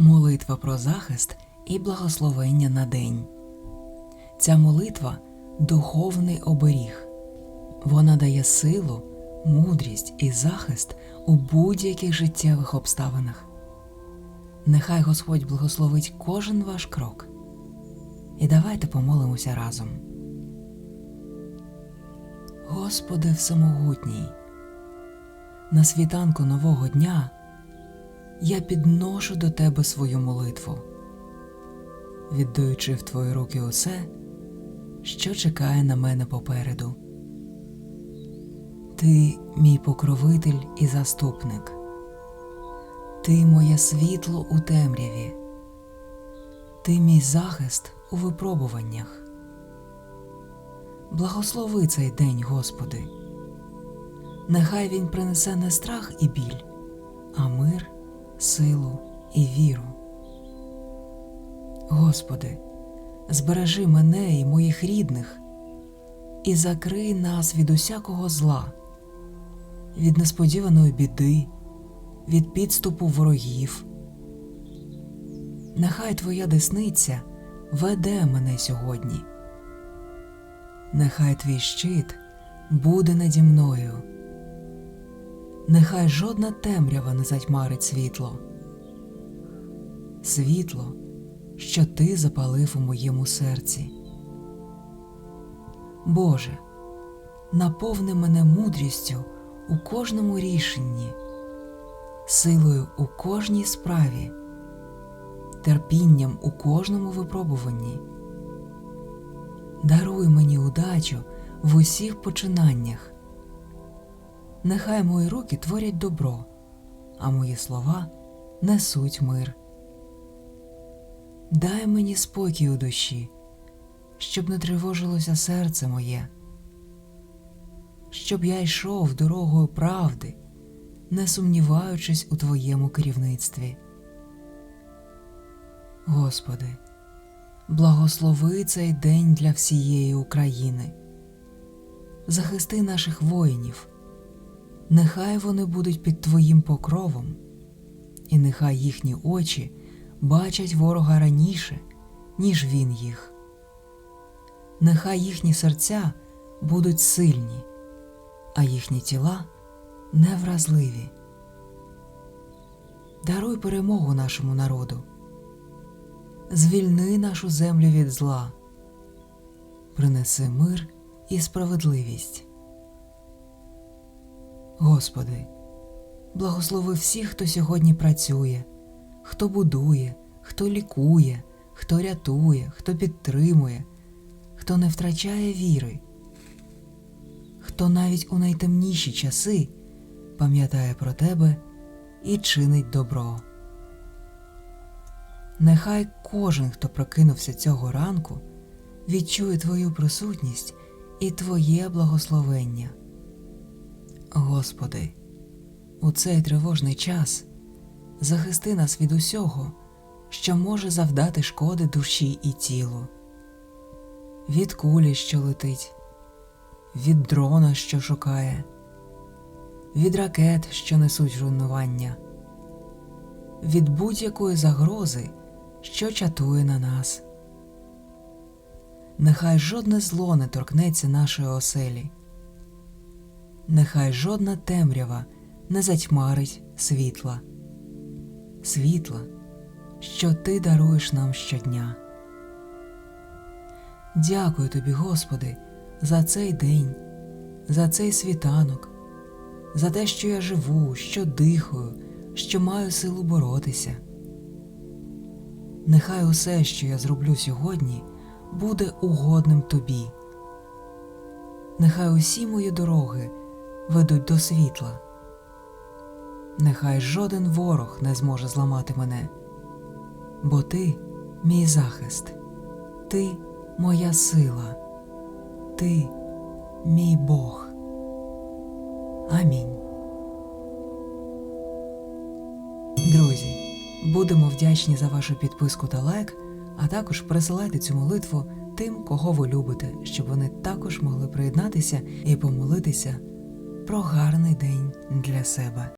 Молитва про захист і благословення на день. Ця молитва духовний оберіг. Вона дає силу, мудрість і захист у будь-яких життєвих обставинах. Нехай Господь благословить кожен ваш крок. І давайте помолимося разом. Господи Всемогутній, на світанку нового дня я підношу до Тебе свою молитву, віддаючи в Твої руки усе, що чекає на мене попереду. Ти мій покровитель і заступник, Ти моє світло у темряві, Ти мій захист у випробуваннях. Благослови цей день, Господи. Нехай він принесе не страх і біль, а мир, силу і віру. Господи, збережи мене і моїх рідних і закрий нас від усякого зла, від несподіваної біди, від підступу ворогів. Нехай Твоя десниця веде мене сьогодні. Нехай твій щит буде наді мною. Нехай жодна темрява не затьмарить світло. Світло, що ти запалив у моєму серці. Боже, наповни мене мудрістю у кожному рішенні, силою у кожній справі, терпінням у кожному випробуванні. Даруй мені удачу в усіх починаннях. Нехай мої руки творять добро, а мої слова несуть мир. Дай мені спокій у душі, щоб не тривожилося серце моє, щоб я йшов дорогою правди, не сумніваючись у Твоєму керівництві. Господи, благослови цей день для всієї України. Захисти наших воїнів, нехай вони будуть під Твоїм покровом, і нехай їхні очі бачать ворога раніше, ніж він їх. Нехай їхні серця будуть сильні, а їхні тіла невразливі. Даруй перемогу нашому народу звільни нашу землю від зла, принеси мир і справедливість. Господи, благослови всіх, хто сьогодні працює, хто будує, хто лікує, хто рятує, хто підтримує, хто не втрачає віри, хто навіть у найтемніші часи пам'ятає про Тебе і чинить добро. Нехай кожен, хто прокинувся цього ранку, відчує Твою присутність і Твоє благословення. Господи, у цей тривожний час захисти нас від усього, що може завдати шкоди душі і тілу, від кулі, що летить, від дрона, що шукає, від ракет, що несуть руйнування, від будь-якої загрози що чатує на нас. Нехай жодне зло не торкнеться нашої оселі, нехай жодна темрява не затьмарить світла, світла, що Ти даруєш нам щодня. Дякую тобі, Господи, за цей день, за цей світанок, за те, що я живу, що дихаю, що маю силу боротися. Нехай усе, що я зроблю сьогодні, буде угодним тобі. Нехай усі мої дороги ведуть до світла. Нехай жоден ворог не зможе зламати мене, бо ти мій захист, ти моя сила, ти мій Бог. Амінь. Друзі. Будемо вдячні за вашу підписку та лайк, а також присилайте цю молитву тим, кого ви любите, щоб вони також могли приєднатися і помолитися про гарний день для себе.